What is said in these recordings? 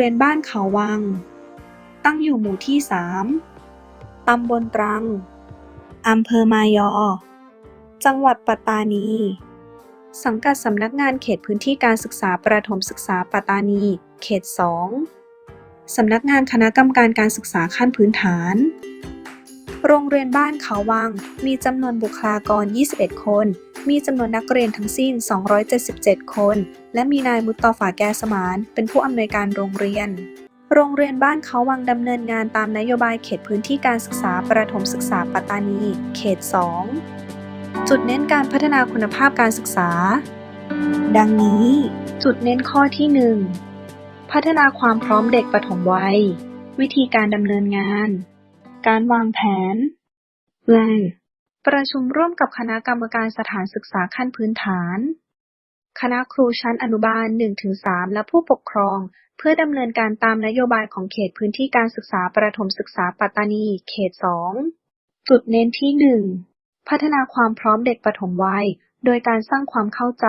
เรียนบ้านเขาวัง ตั้งอยู่หมู่ที่ 3 ตำบลตรัง อำเภอมายอ จังหวัดปัตตานี สังกัดสำนักงานเขตพื้นที่การศึกษาประถมศึกษาปัตตานี เขต 2 สำนักงานคณะกรรมการการศึกษาขั้นพื้นฐาน โรงเรียนบ้านเขาวัง มีจำนวนบุคลากร 21 คน มีจำนวนนักเรียนทั้งสิ้น 277 คน และมีนายมุตตอฟาแกสมาน เป็นผู้อำนวยการโรงเรียน โรงเรียนบ้านเขาวังดำเนินงานตามนโยบายเขตพื้นที่การศึกษาประถมศึกษาปัตตานี เขต 2 จุดเน้นการพัฒนาคุณภาพการศึกษา ดังนี้ จุดเน้นข้อที่ 1 พัฒนาความพร้อมเด็กปฐมวัย วิธีการดำเนินงาน การวางแผน plan ประชุมร่วมกับคณะกรรมการสถานศึกษาขั้นพื้นฐาน คณะครูชั้นอนุบาล 1-3 และผู้ปกครอง เพื่อดำเนินการตามนโยบายของเขตพื้นที่การศึกษาประถมศึกษาปัตตานี เขต 2 จุดเน้นที่ 1 พัฒนาความพร้อมเด็กปฐมวัย โดยการสร้างความเข้าใจ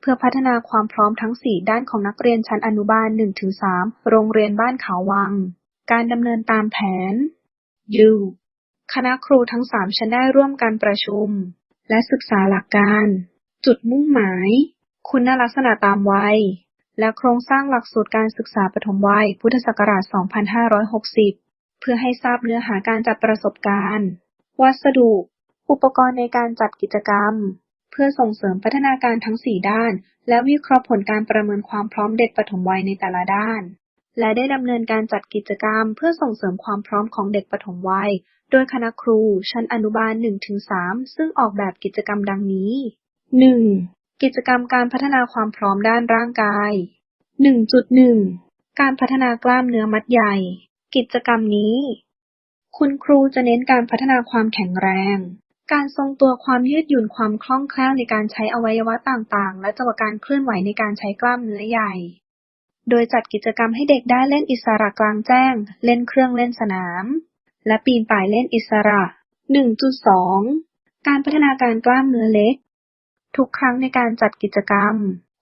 เพื่อพัฒนาความพร้อมทั้ง 4 ด้านของนักเรียนชั้นอนุบาล 1-3 โรงเรียนบ้านเขาวัง การดำเนินตามแผน U คณะครูทั้ง3ชั้นได้ร่วมกันประชุม และศึกษาหลักการ จุดมุ่งหมาย คุณลักษณะตามวัย และโครงสร้างหลักสูตรการศึกษาปฐมวัย พุทธศักราช 2560 เพื่อให้ทราบเนื้อหาการจัดประสบการณ์ วัสดุ อุปกรณ์ในการจัดกิจกรรม เพื่อส่งเสริมพัฒนาการทั้ง 4 ด้าน และวิเคราะห์ผลการประเมินความพร้อมเด็กปฐมวัยในแต่ละด้าน และได้ดำเนินการจัดกิจกรรมเพื่อส่งเสริมความพร้อมของเด็กปฐมวัย โดยคณะครูชั้นอนุบาล 1-3 ซึ่งออกแบบกิจกรรมดังนี้ 1. กิจกรรมการพัฒนาความพร้อมด้านร่างกาย 1.1 การพัฒนากล้ามเนื้อมัดใหญ่ กิจกรรมนี้ คุณครูจะเน้นการพัฒนาความแข็งแรง การทรงตัวความยืดหยุ่นความคล่องแคล่วในการใช้อวัยวะต่างๆ และจังหวะการเคลื่อนไหวในการใช้กล้ามเนื้อใหญ่ โดยจัดกิจกรรมให้เด็กได้เล่นอิสระกลางแจ้ง เล่นเครื่องเล่นสนาม และปีนป่ายเล่นอิสระ 1.2 การพัฒนาการกล้ามเนื้อเล็ก ทุกครั้งในการจัดกิจกรรม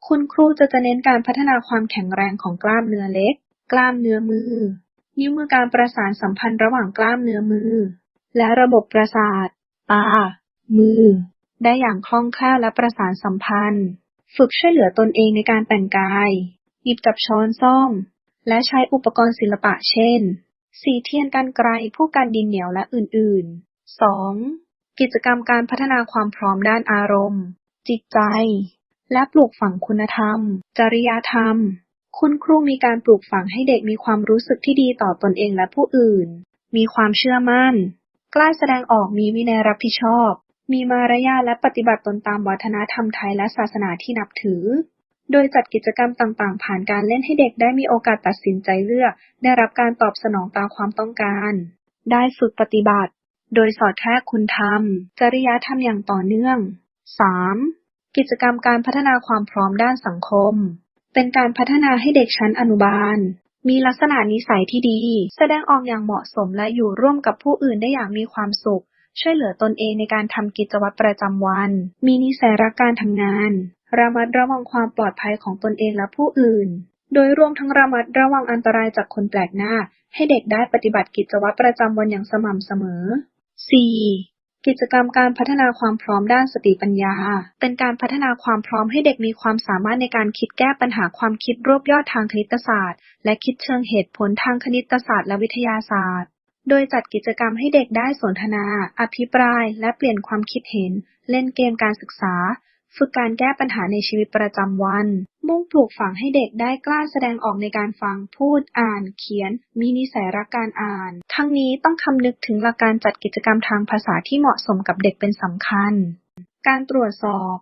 คุณครูจะจะเน้นการพัฒนาความแข็งแรงของกล้ามเนื้อเล็ก กล้ามเนื้อมือ นิ้วมือการประสานสัมพันธ์ระหว่างกล้ามเนื้อมือ และระบบประสาท ตา มือ ได้อย่างคล่องแคล่วและประสานสัมพันธ์ ฝึกช่วยเหลือตนเองในการแต่งกาย หยิบจับช้อนซ่อม และใช้อุปกรณ์ศิลปะเช่น สีเทียนกันไกรผู้กันดินเหนียวและอื่นๆ 2. กิจกรรมการพัฒนาความพร้อมด้านอารมณ์ จิตใจ และปลูกฝังคุณธรรม จริยธรรม คุณครูมีการปลูกฝังให้เด็กมีความรู้สึกที่ดีต่อตนเองและผู้อื่น มีความเชื่อมั่น กล้าแสดงออกมีวินัยรับผิดชอบ มีมารยาทและปฏิบัติตนตามวัฒนธรรมไทยและศาสนาที่นับถือ โดยจัดกิจกรรมต่าง ๆ ผ่านการเล่นให้เด็กได้มีโอกาสตัดสินใจเลือก ได้รับการตอบสนองตามความต้องการ ได้ฝึกปฏิบัติ โดยสอดแทรกคุณธรรม จริยธรรมอย่างต่อเนื่อง 3. กิจกรรมการพัฒนาความพร้อมด้านสังคม เป็นการพัฒนาให้เด็กชั้นอนุบาล มีลักษณะนิสัยที่ดี แสดงออกอย่างเหมาะสมและอยู่ร่วมกับผู้อื่นได้อย่างมีความสุข ช่วยเหลือตนเองในการทำกิจวัตรประจำวัน มีนิสัยรักการทำงาน ระมัดระวังความปลอดภัยของตนเองและผู้อื่น โดยรวมทั้งระมัดระวังอันตรายจากคนแปลกหน้า ให้เด็กได้ปฏิบัติกิจวัตรประจำวันอย่างสม่ำเสมอ 4. กิจกรรมการพัฒนาความพร้อมด้านสติปัญญา เป็นการพัฒนาความพร้อมให้เด็กมีความสามารถในการคิดแก้ปัญหาความคิดรวบยอดทางคณิตศาสตร์ และคิดเชิงเหตุผลทางคณิตศาสตร์และวิทยาศาสตร์ โดยจัดกิจกรรมให้เด็กได้สนทนา อภิปราย และเปลี่ยนความคิดเห็น เล่นเกมการศึกษา ฝึกการแก้ปัญหาในชีวิตประจำวัน มุ่งปลูกฝังให้เด็กได้กล้าแสดงออกในการฟัง พูด อ่าน เขียน มีนิสัยรักการอ่าน ทั้งนี้ต้องคำนึกถึงหลักการจัดกิจกรรมทางภาษาที่เหมาะสมกับเด็กเป็นสำคัญ การตรวจสอบ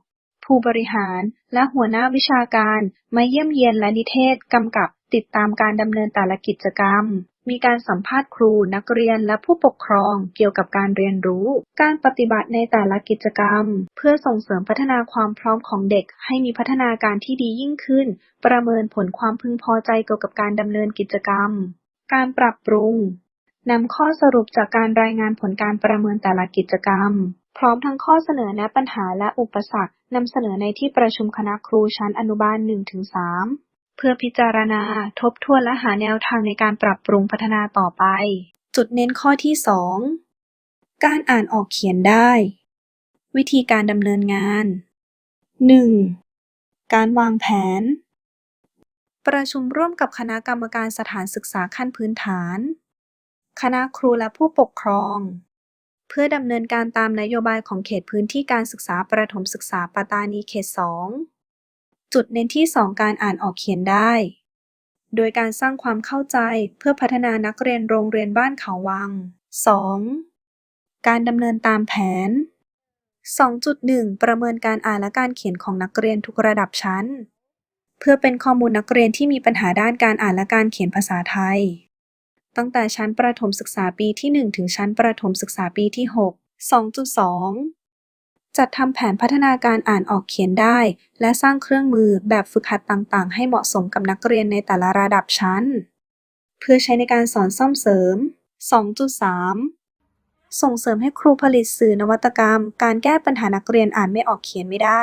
ผู้บริหารและหัวหน้าวิชาการ มาเยี่ยมเยียนและนิเทศกำกับติดตามการดำเนินแต่ละกิจกรรม มีการสัมภาษณ์ครู นักเรียน และผู้ปกครองเกี่ยวกับการเรียนรู้ การปฏิบัติในแต่ละกิจกรรม เพื่อส่งเสริมพัฒนาความพร้อมของเด็ก ให้มีพัฒนาการที่ดียิ่งขึ้น ประเมินผลความพึงพอใจเกี่ยวกับการดำเนินกิจกรรม การปรับปรุงนำข้อสรุปจากการรายงานผลการประเมินแต่ละกิจกรรม พร้อมทั้งข้อเสนอแนะปัญหาและอุปสรรคนำเสนอในที่ประชุมคณะครูชั้นอนุบาล 1-3 เพื่อพิจารณาทบทวนและหาแนวทางในการปรับปรุงพัฒนาต่อไป จุดเน้นข้อที่ 2 การอ่านออกเขียนได้ วิธีการดำเนินงาน 1. การวางแผน ประชุมร่วมกับคณะกรรมการสถานศึกษาขั้นพื้นฐาน คณะครูและผู้ปกครอง เพื่อดำเนินการตามนโยบายของเขตพื้นที่การศึกษาประถมศึกษาปัตตานีเขต 2 จุดเน้นที่ 2 การอ่านออกเขียนได้ โดยการสร้างความเข้าใจเพื่อพัฒนานักเรียนโรงเรียนบ้านเขาวัง 2. การดำเนินตามแผน 2.1 ประเมินการอ่านและการเขียนของนักเรียนทุกระดับชั้น เพื่อเป็นข้อมูลนักเรียนที่มีปัญหาด้านการอ่านและการเขียนภาษาไทย ตั้งแต่ชั้นประถมศึกษาปีที่ 1 ถึงชั้นประถมศึกษาปีที่ 6 2.2 จัดทำแผนพัฒนาการอ่านออกเขียนได้ และสร้างเครื่องมือแบบฝึกหัดต่างๆ ให้เหมาะสมกับนักเรียนในแต่ละระดับชั้น เพื่อใช้ในการสอนซ่อมเสริม 2.3 ส่งเสริมให้ครูผลิตสื่อนวัตกรรม การแก้ปัญหานักเรียนอ่านไม่ออกเขียนไม่ได้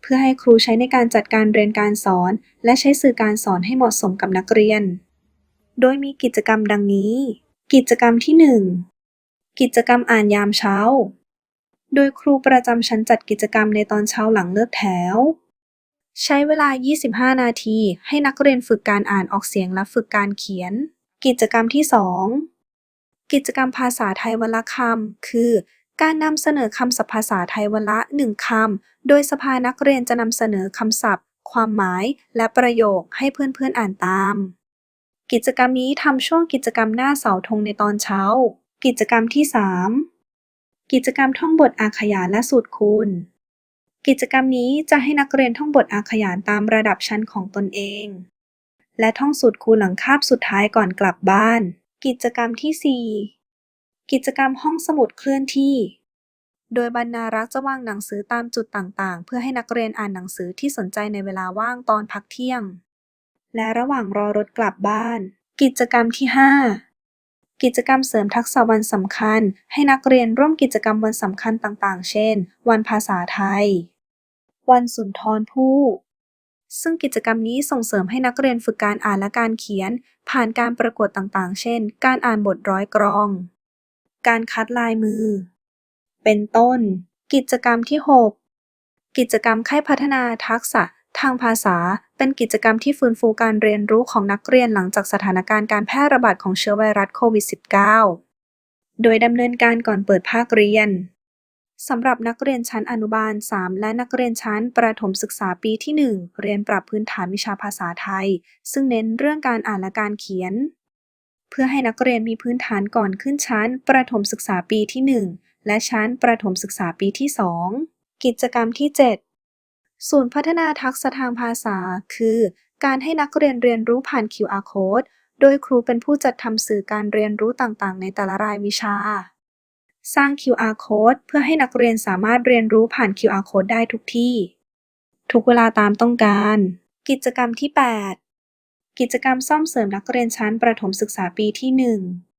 เพื่อให้ครูใช้ในการจัดการเรียนการสอน และใช้สื่อการสอนให้เหมาะสมกับนักเรียน โดยมีกิจกรรมดังนี้ กิจกรรมที่ 1 กิจกรรมอ่านยามเช้า โดยครูประจำชั้นจัดกิจกรรมในตอนเช้าหลังเลิกแถว ใช้เวลา 25 นาที ให้นักเรียนฝึกการอ่านออกเสียงและฝึกการเขียน กิจกรรมที่ 2 กิจกรรมภาษาไทยวันละคำคือ การนำเสนอคำศัพท์ภาษาไทยวันละ1คำ โดยสภานักเรียนจะนำเสนอคำศัพท์ ความหมาย และประโยคให้เพื่อนๆอ่านตาม กิจกรรมนี้ทำช่วงกิจกรรมหน้าเสาธงในตอนเช้า กิจกรรมที่ 3 กิจกรรมท่องบทอาขยานและสูตรคูณ กิจกรรมนี้จะให้นักเรียนท่องบทอาขยานตามระดับชั้นของตนเอง และท่องสูตรคูณหลังคาบสุดท้ายก่อนกลับบ้าน กิจกรรมที่ 4 กิจกรรมห้องสมุดเคลื่อนที่ โดยบรรณารักษ์จะวางหนังสือตามจุดต่างๆ เพื่อให้นักเรียนอ่านหนังสือที่สนใจในเวลาว่างตอนพักเที่ยง และระหว่างรอรถกลับบ้าน กิจกรรมที่ 5 กิจกรรมเสริมทักษะวันสำคัญ ให้นักเรียนร่วมกิจกรรมวันสำคัญต่างๆ เช่น วันภาษาไทย วันสุนทรภู่ซึ่งกิจกรรมนี้ส่งเสริมให้นักเรียนฝึกการอ่านและการเขียน ผ่านการประกวดต่างๆ เช่น การอ่านบทร้อยกรอง การคัดลายมือ เป็นต้น กิจกรรมที่ 6 กิจกรรมค่ายพัฒนาทักษะ ทางภาษาเป็นกิจกรรมที่ฟื้นฟูการเรียนรู้ของนักเรียนหลังจากสถานการณ์การแพร่ระบาดของเชื้อไวรัสโควิด -19 โดยดำเนินการก่อนเปิดภาคเรียนสำหรับนักเรียนชั้นอนุบาล 3 และนักเรียนชั้นประถมศึกษาปีที่ 1 เรียนปรับพื้นฐานวิชาภาษาไทย ซึ่งเน้นเรื่องการอ่านและการเขียน เพื่อให้นักเรียนมีพื้นฐานก่อนขึ้นชั้นประถมศึกษาปีที่ 1 และชั้นประถมศึกษาปีที่ 2 กิจกรรมที่ 7 ศูนย์พัฒนาทักษะทางภาษา คือ การให้นักเรียนเรียนรู้ผ่าน QR Code โดยครูเป็นผู้จัดทำสื่อการเรียนรู้ต่างๆ ในแต่ละรายวิชา สร้าง QR Code เพื่อให้นักเรียนสามารถเรียนรู้ผ่าน QR Code ได้ทุกที่ ทุกเวลาตามต้องการ กิจกรรมที่ 8 กิจกรรมซ่อมเสริมนักเรียนชั้นประถมศึกษาปีที่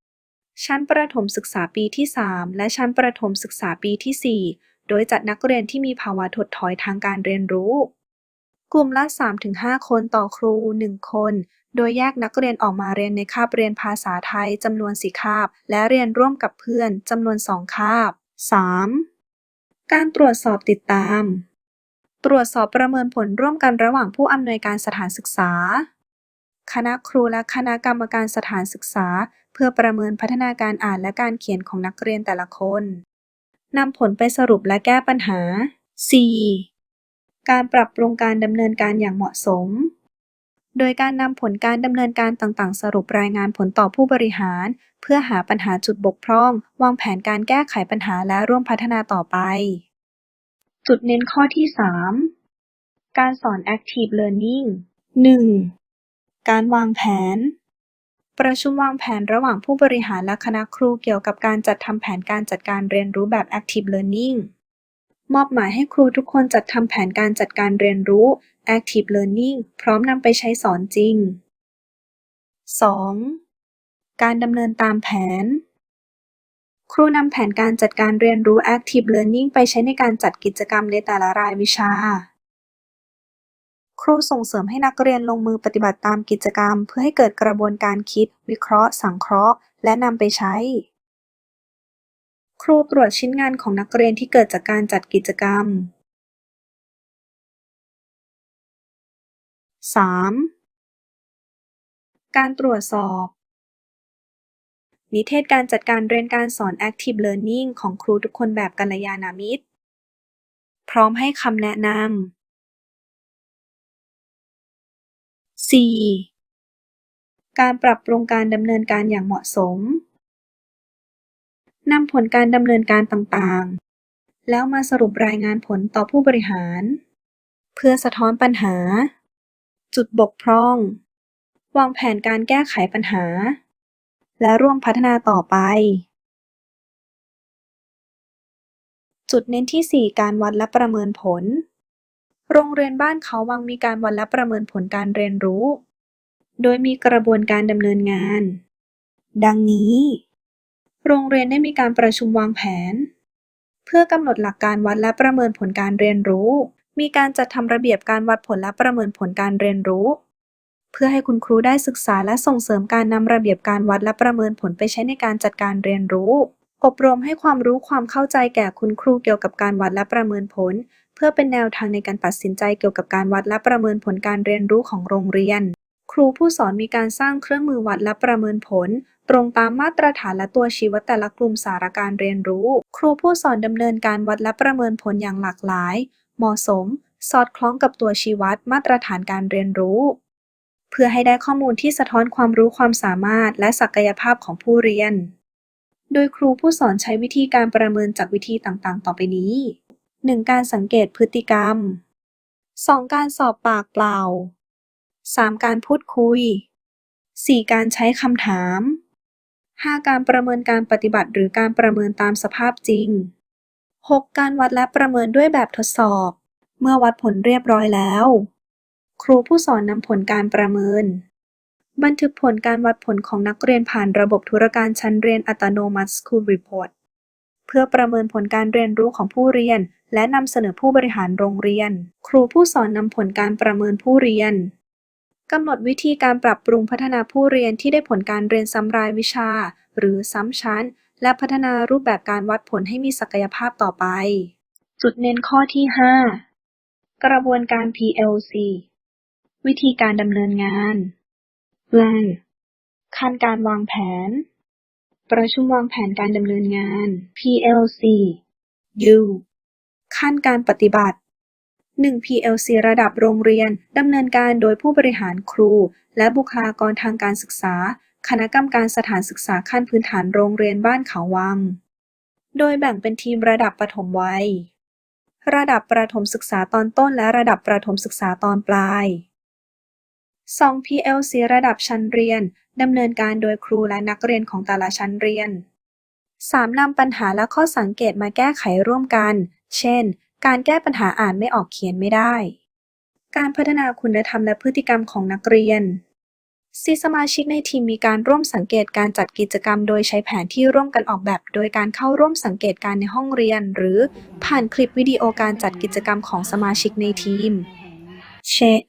1 ชั้นประถมศึกษาปีที่ 3 และชั้นประถมศึกษาปีที่ 4 โดยจัดนักเรียนที่มีภาวะถดถอยทางการเรียนรู้ กลุ่มละ 3-5 คนต่อครู 1 คน โดยแยกนักเรียนออกมาเรียนในคาบเรียนภาษาไทยจำนวนส4คาบ และเรียนร่วมกับเพื่อนจำนวน 2 คาบ 3. การตรวจสอบติดตาม ตรวจสอบประเมินผลร่วมกันระหว่างผู้อำนวยการสถานศึกษา คณะครูและคณะกรรมการสถานศึกษา เพื่อประเมินพัฒนาการอ่านและการเขียนของนักเรียนแต่ละคน นำผลไปสรุปและแก้ปัญหา 4. การปรับปรุงการดำเนินการอย่างเหมาะสม โดยการนำผลการดำเนินการต่างๆ สรุปรายงานผลต่อผู้บริหาร เพื่อหาปัญหาจุดบกพร่อง วางแผนการแก้ไขปัญหาและร่วมพัฒนาต่อไป จุดเน้นข้อที่ 3 การสอน Active Learning 1. การวางแผน ประชุมวางแผนระหว่างผู้บริหารและคณะครูเกี่ยวกับการจัดทำแผนการจัดการเรียนรู้แบบ Active Learning มอบหมายให้ครูทุกคนจัดทำแผนการจัดการเรียนรู้ Active Learning พร้อมนำไปใช้สอนจริง 2. การดำเนินตามแผน ครูนำแผนการจัดการเรียนรู้ Active Learning ไปใช้ในการจัดกิจกรรมในแต่ละรายวิชา ครูส่งเสริมให้นักเรียนลงมือปฏิบัติตามกิจกรรม เพื่อให้เกิดกระบวนการคิด วิเคราะห์ สังเคราะห์ และนำไปใช้ ครูตรวจชิ้นงานของนักเรียนที่เกิดจากการจัดกิจกรรม 3. การตรวจสอบ นิเทศการจัดการเรียนการสอน Active Learning ของครูทุกคนแบบกัลยาณมิตร พร้อมให้คำแนะนำ 4. การปรับปรุงการดำเนินการอย่างเหมาะสม นำผลการดำเนินการต่างๆ แล้วมาสรุปรายงานผลต่อผู้บริหาร เพื่อสะท้อนปัญหา จุดบกพร่อง วางแผนการแก้ไขปัญหา และร่วมพัฒนาต่อไป จุดเน้นที่ 4 การวัดและประเมินผล โรงเรียนบ้านเขาวังมีการวัดและประเมินผลการเรียนรู้ โดยมีกระบวนการดำเนินงาน ดังนี้ โรงเรียนได้มีการประชุมวางแผน เพื่อกำหนดหลักการวัดและประเมินผลการเรียนรู้ มีการจัดทำระเบียบการวัดผลและประเมินผลการเรียนรู้ เพื่อให้คุณครูได้ศึกษาและส่งเสริมการนำระเบียบการวัดและประเมินผลไปใช้ในการจัดการเรียนรู้อบรมให้ความรู้ความเข้าใจแก่คุณครูเกี่ยวกับการวัดและประเมินผลเพื่อเป็นแนวทางในการตัดสินใจเกี่ยวกับการวัดและประเมินผลการเรียนรู้ของโรงเรียน ครูผู้สอนมีการสร้างเครื่องมือวัดและประเมินผล ตรงตามมาตรฐานและตัวชี้วัดแต่ละกลุ่มสาระการเรียนรู้ ครูผู้สอนดำเนินการวัดและประเมินผลอย่างหลากหลาย เหมาะสม สอดคล้องกับตัวชี้วัด มาตรฐานการเรียนรู้ เพื่อให้ได้ข้อมูลที่สะท้อนความรู้ความสามารถ และศักยภาพของผู้เรียนโดยครูผู้สอนใช้วิธีการประเมินจากวิธีต่างๆ ต่อไปนี้ 1. การสังเกตพฤติกรรม 2. การสอบปากเปล่า 3. การพูดคุย 4. การใช้คำถาม 5. การประเมินการปฏิบัติหรือการประเมินตามสภาพจริง 6. การวัดและประเมินด้วยแบบทดสอบ เมื่อวัดผลเรียบร้อยแล้ว ครูผู้สอนนำผลการประเมิน บันทึกผลการวัดผลของนักเรียนผ่านระบบธุรการชั้นเรียนอัตโนมัติ School Report เพื่อประเมินผลการเรียนรู้ของผู้เรียน และนำเสนอผู้บริหารโรงเรียน ครูผู้สอนนำผลการประเมินผู้เรียนกำหนดวิธีการปรับปรุงพัฒนาผู้เรียนที่ได้ผลการเรียนซ้ำรายวิชา หรือซ้ำชั้น และพัฒนารูปแบบการวัดผลให้มีศักยภาพต่อไป จุดเน้นข้อที่ 5 กระบวนการ PLC วิธีการดำเนินงาน Plan ขั้นการวางแผน ประชุมวางแผนการดำเนินงาน PLC U ขั้นการปฏิบัติ 1. PLC ระดับโรงเรียน ดำเนินการโดยผู้บริหารครู และบุคลากรทางการศึกษา คณะกรรมการสถานศึกษาขั้นพื้นฐานโรงเรียนบ้านเขาวัง โดยแบ่งเป็นทีมระดับประถมวัย ระดับประถมศึกษาตอนต้นและระดับประถมศึกษาตอนปลาย 2. PLC ระดับชั้นเรียน ดำเนินการโดยครูและนักเรียนของแต่ละชั้นเรียน 3. นำปัญหาและข้อสังเกตมาแก้ไขร่วมกัน เช่น การแก้ปัญหาอ่านไม่ออกเขียนไม่ได้ การพัฒนาคุณธรรมและพฤติกรรมของนักเรียนซีสมาชิกในทีมมีการร่วมสังเกตการจัดกิจกรรมโดยใช้แผนที่ร่วมกันออกแบบ โดยการเข้าร่วมสังเกตการในห้องเรียน หรือผ่านคลิปวิดีโอการจัดกิจกรรมของสมาชิกในทีม เชน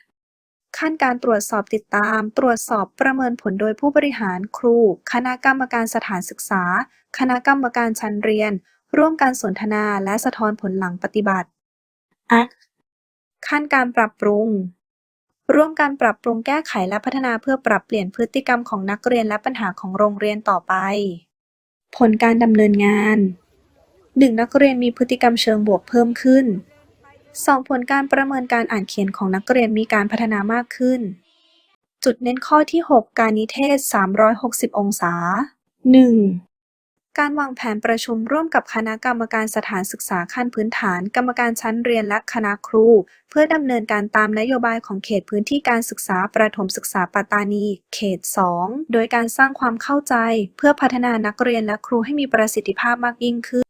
ขั้นการตรวจสอบติดตาม ตรวจสอบประเมินผลโดยผู้บริหารครู คณะกรรมการสถานศึกษา คณะกรรมการชั้นเรียน ร่วมการสนทนาและสะท้อนผลหลังปฏิบัติ Act ขั้นการปรับปรุง ร่วมการปรับปรุงแก้ไขและพัฒนาเพื่อปรับเปลี่ยนพฤติกรรมของนักเรียนและปัญหาของโรงเรียนต่อไป ผลการดำเนินงาน 1. นักเรียนมีพฤติกรรมเชิงบวกเพิ่มขึ้น 2. ผลการประเมินการอ่านเขียนของนักเรียนมีการพัฒนามากขึ้น จุดเน้นข้อที่ 6 การนิเทศ 360 องศา 1. การวางแผนประชุมร่วมกับคณะกรรมการสถานศึกษาขั้นพื้นฐาน กรรมการชั้นเรียนและคณะครู เพื่อดำเนินการตามนโยบายของเขตพื้นที่การศึกษาประถมศึกษาปัตตานี เขต 2 โดยการสร้างความเข้าใจ เพื่อพัฒนานักเรียนและครูให้มีประสิทธิภาพมากยิ่งขึ้น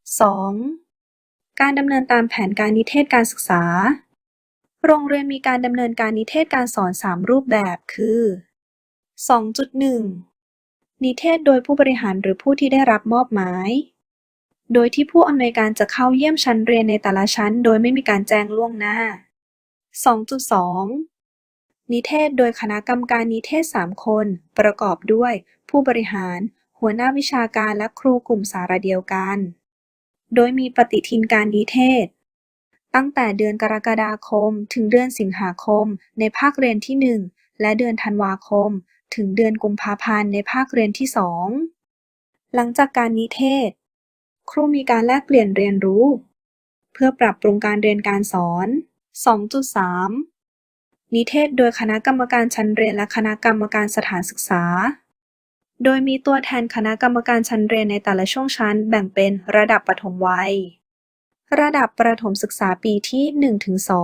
2. การดำเนินตามแผนการนิเทศการศึกษา โรงเรียนมีการดำเนินการนิเทศการสอน 3 รูปแบบคือ 2.1 นิเทศโดยผู้บริหารหรือผู้ที่ได้รับมอบหมาย โดยที่ผู้อำนวยการจะเข้าเยี่ยมชั้นเรียนในแต่ละชั้น โดยไม่มีการแจ้งล่วงหน้า 2.2 นิเทศโดยคณะกรรมการนิเทศ 3 คน ประกอบด้วย ผู้บริหาร หัวหน้าวิชาการและครูกลุ่มสาระเดียวกัน โดยมีปฏิทินการนิเทศ ตั้งแต่เดือนกรกฎาคม ถึงเดือนสิงหาคม ในภาคเรียนที่ 1 และเดือนธันวาคม ถึงเดือนกุมภาพันธ์ในภาคเรียนที่ 2 หลังจากการนิเทศ ครูมีการแลกเปลี่ยนเรียนรู้ เพื่อปรับปรุงการเรียนการสอน 2.3 นิเทศโดยคณะกรรมการชั้นเรียนและคณะกรรมการสถานศึกษา โดยมีตัวแทนคณะกรรมการชั้นเรียนในแต่ละช่วงชั้นแบ่งเป็นระดับประถมวัย ระดับประถมศึกษาปีที่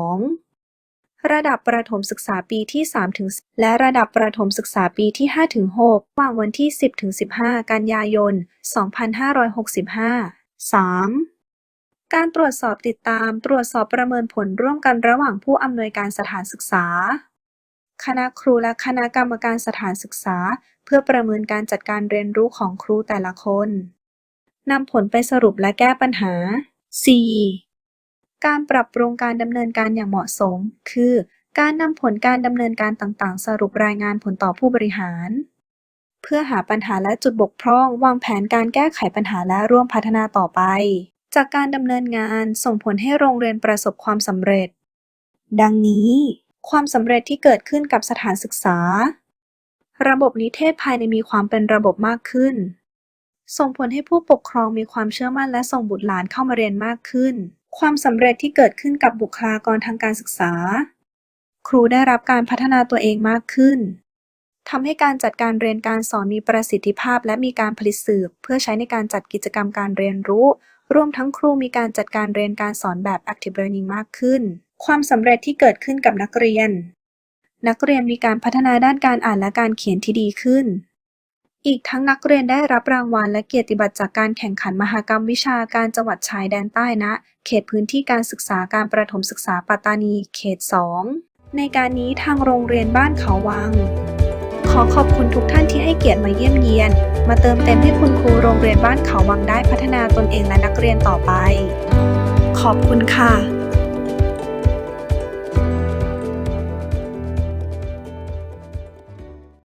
1-2 ระดับประถมศึกษาปีที่3และระดับประถมศึกษาปีที่5-6ระหว่างวันที่ 10 ถึง 15 กันยายน 2565 3. การตรวจสอบติดตาม ตรวจสอบประเมินผลร่วมกันระหว่างผู้อำนวยการสถานศึกษา คณะครูและคณะกรรมการสถานศึกษา เพื่อประเมินการจัดการเรียนรู้ของครูแต่ละคนนำผลไปสรุปและแก้ปัญหา 4. การปรับปรุงการดำเนินการอย่างเหมาะสม คือ การนำผลการดำเนินการต่างๆ สรุปรายงานผลต่อผู้บริหาร เพื่อหาปัญหาและจุดบกพร่อง วางแผนการแก้ไขปัญหาและร่วมพัฒนาต่อไป จากการดำเนินงานส่งผลให้โรงเรียนประสบความสำเร็จ ดังนี้ ความสำเร็จที่เกิดขึ้นกับสถานศึกษา ระบบนิเทศภายในมีความเป็นระบบมากขึ้น ส่งผลให้ผู้ปกครองมีความเชื่อมั่นและส่งบุตรหลานเข้ามาเรียนมากขึ้น ความสำเร็จที่เกิดขึ้นกับบุคลากรทางการศึกษา ครูได้รับการพัฒนาตัวเองมากขึ้นทำให้การจัดการเรียนการสอนมีประสิทธิภาพ และมีการผลิตสื่อเพื่อใช้ในการจัดกิจกรรมการเรียนรู้ รวมทั้งครูมีการจัดการเรียนการสอนแบบ active learning มากขึ้น ความสำเร็จที่เกิดขึ้นกับนักเรียน นักเรียนมีการพัฒนาด้านการอ่านและการเขียนที่ดีขึ้น อีกทั้งนักเรียนได้รับรางวัลและเกียรติบัตรจากการแข่งขันมหกรรมวิชาการจังหวัดชายแดนใต้ ณ เขตพื้นที่การศึกษาการประถมศึกษาปัตตานี เขต 2 ในการนี้ทางโรงเรียนบ้านเขาวัง ขอขอบคุณทุกท่านที่ให้เกียรติมาเยี่ยมเยียน มาเติมเต็มให้คุณครูโรงเรียนบ้านเขาวังได้พัฒนาตนเองและนักเรียนต่อไป ขอบคุณค่ะ